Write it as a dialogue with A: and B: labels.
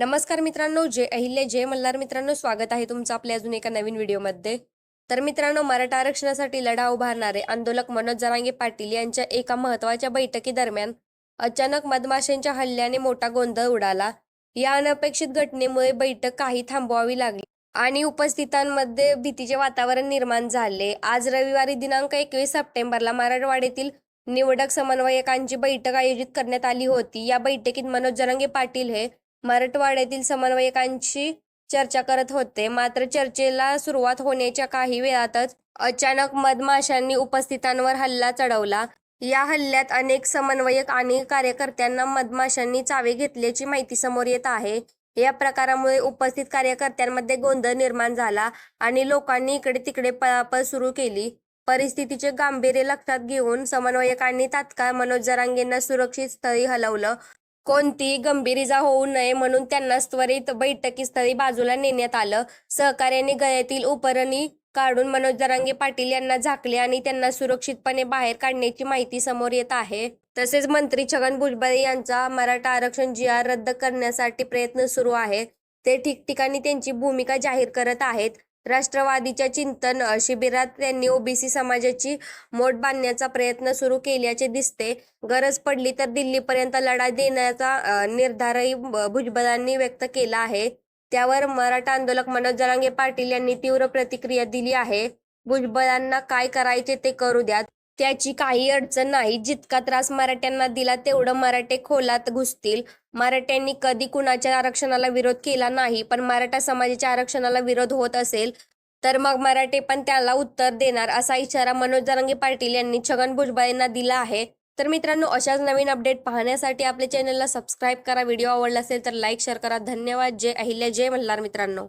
A: नमस्कार मित्रांनो जय अहिल्य जय मल्हार मित्रांनो स्वागत आहे तुमचं आपल्या अजून एका नवीन व्हिडिओमध्ये. तर मित्रांनो मराठा आरक्षणासाठी लढा उभारणारे आंदोलक मनोज जरांगे पाटील यांच्या एका महत्त्वाच्या बैठकीदरम्यान अचानक मधमाशांच्या हल्ल्याने मोठा गोंधळ उडाला. या अनपेक्षित घटनेमुळे बैठक काही थांबवावी लागली आणि उपस्थितांमध्ये भीतीचे वातावरण निर्माण झाले. आज रविवारी दिनांक एकवीस सप्टेंबरला मराठवाड्यातील निवडक समन्वयकांची बैठक आयोजित करण्यात आली होती. या बैठकीत मनोज जरांगे पाटील हे मराठवाड्यातील समन्वयकांशी चर्चा करत होते. मात्र चर्चेला सुरुवात होण्याच्या काही वेळातच अचानक मधमाशांनी उपस्थितांवर हल्ला चढवला. या हल्ल्यात अनेक समन्वयक आणि कार्यकर्त्यांना मधमाशांनी चावे घेतल्याची माहिती समोर येत आहे. या प्रकारामुळे उपस्थित कार्यकर्त्यांमध्ये गोंधळ निर्माण झाला आणि लोकांनी इकडे तिकडे पळापळ सुरू केली. परिस्थितीचे गांभीर्य लक्षात घेऊन समन्वयकांनी तात्काळ मनोज जरांगेंना सुरक्षित स्थळी हलवलं. कोणतीही गंभीर इजा होऊ नये म्हणून त्यांना त्वरित बैठकीस्थळी बाजूला नेण्यात आलं. सहकार्याने गळ्यातील उपरणी काढून मनोज दरांगे पाटील यांना झाकले आणि त्यांना सुरक्षितपणे बाहेर काढण्याची माहिती समोर येत आहे. तसेच मंत्री छगन भुजबळ यांचा मराठा आरक्षण जी आर रद्द करण्यासाठी प्रयत्न सुरू आहे. ते ठिकठिकाणी त्यांची भूमिका जाहीर करत आहेत. राष्ट्रवादीच्या चिंतन शिबिरात त्यांनी ओबीसी समाजाची मोठ बांधण्याचा प्रयत्न सुरू केल्याचे दिसते. गरज पडली तर दिल्लीपर्यंत लढा देण्याचा निर्धारही भुजबळांनी व्यक्त केला आहे. त्यावर मराठा आंदोलक मनोज जरांगे पाटील यांनी तीव्र प्रतिक्रिया दिली आहे. भुजबळांना काय करायचे ते करू द्यात. त्याची काही अडचण नाही. जितका त्रास मराठ्यांना दिला तेवढं मराठे खोलात घुसतील. मराठ्यांनी कधी कुणाच्या आरक्षणाला विरोध केला नाही पण मराठा समाजाच्या आरक्षणाला विरोध होत असेल तर मग मराठे पण त्याला उत्तर देणार असा इशारा मनोज जरांगे पाटील यांनी छगन भुजबळ यांना दिला आहे. तर मित्रांनो अशाच नवीन अपडेट पाहण्यासाठी आपल्या चॅनलला सबस्क्राईब करा. व्हिडिओ आवडला असेल तर लाईक शेअर करा. धन्यवाद. जय अहिल्या. जय मल्हार मित्रांनो.